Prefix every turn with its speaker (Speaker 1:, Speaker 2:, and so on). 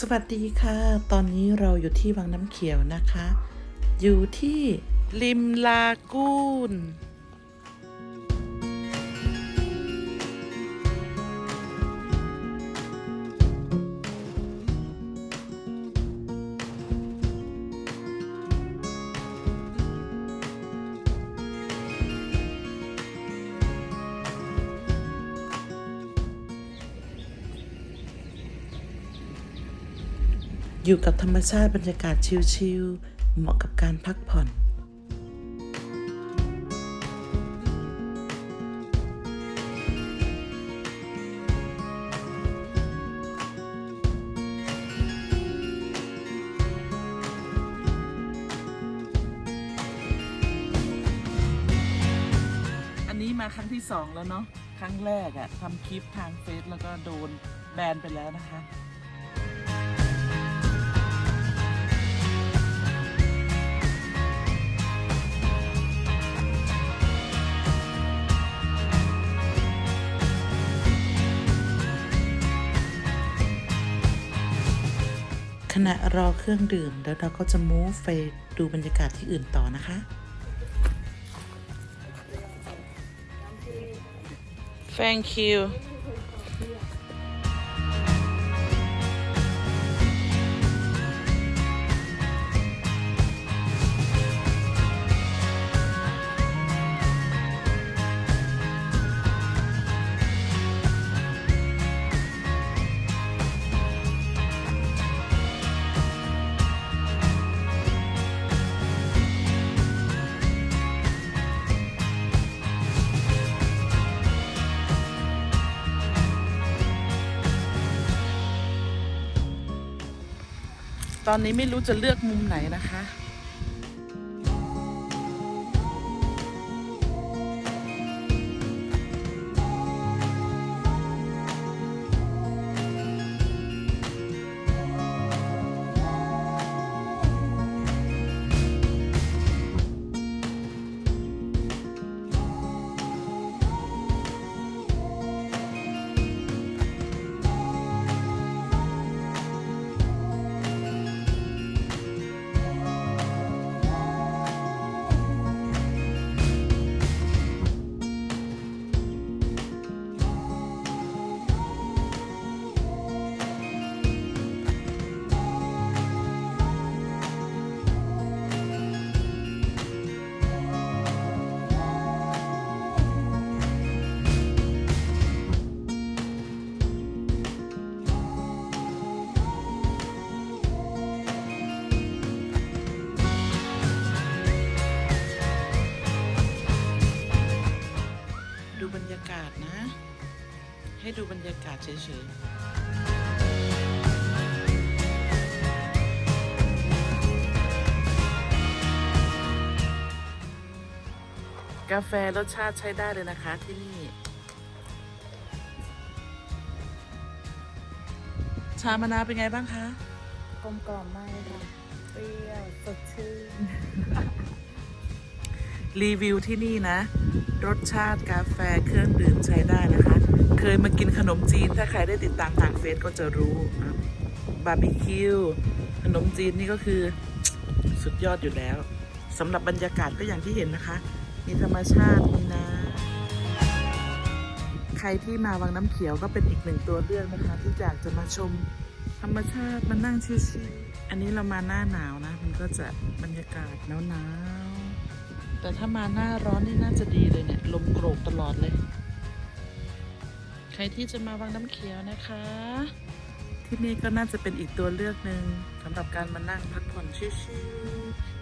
Speaker 1: สวัสดีค่ะ ตอนนี้เราอยู่ที่วังน้ำเขียวนะคะ อยู่ที่ริมลากูน อยู่กับธรรมชาติบรรยากาศชิลๆเหมาะกับการพักผ่อนอันนี้มาครั้งที่สองแล้วเนาะ ครั้งแรกอะทำคลิปทางเฟซแล้วก็โดนแบนไปแล้วนะคะ ขณะรอเครื่องดื่มแล้วเราก็จะมูฟไปดูบรรยากาศที่อื่นต่อนะคะ Thank you ตอนนี้ไม่รู้จะเลือกมุมไหนนะคะ ให้ดูบรรยากาศเฉยๆกาแฟรสชาติใช้ได้เลยนะคะที่นี่ ชามะนาวเป็นไงบ้างคะ
Speaker 2: กลมกล่อมมากเลยค่ะ เปรี้ยว สดชื่น
Speaker 1: รีวิวที่นี่นะ รสชาติกาแฟเครื่องดื่มใช้ได้นะคะ เคยมากินขนมจีนถ้าใครได้ติดตามทางเฟซก็จะรู้นะบาร์บีคิวขนมจีนนี่ก็คือสุดยอดอยู่แล้วสำหรับบรรยากาศก็อย่างที่เห็นนะคะ มีธรรมชาติมีน้ำใครที่มาวังน้ำเขียวก็เป็นอีกหนึ่งตัวเลือกนะคะ ที่อยากจะมาชมธรรมชาติมานั่งชิลๆอันนี้เรามาหน้าหนาวนะ มันก็จะบรรยากาศหนาวๆ แต่ถ้ามาหน้าร้อนนี่น่าจะดีเลยเนี่ย ลมโกรกตลอดเลย ใครที่จะมาวังน้ำเขียวนะคะ ที่นี่ก็น่าจะเป็นอีกตัวเลือกหนึ่งสำหรับการมานั่งพักผ่อนชิลๆ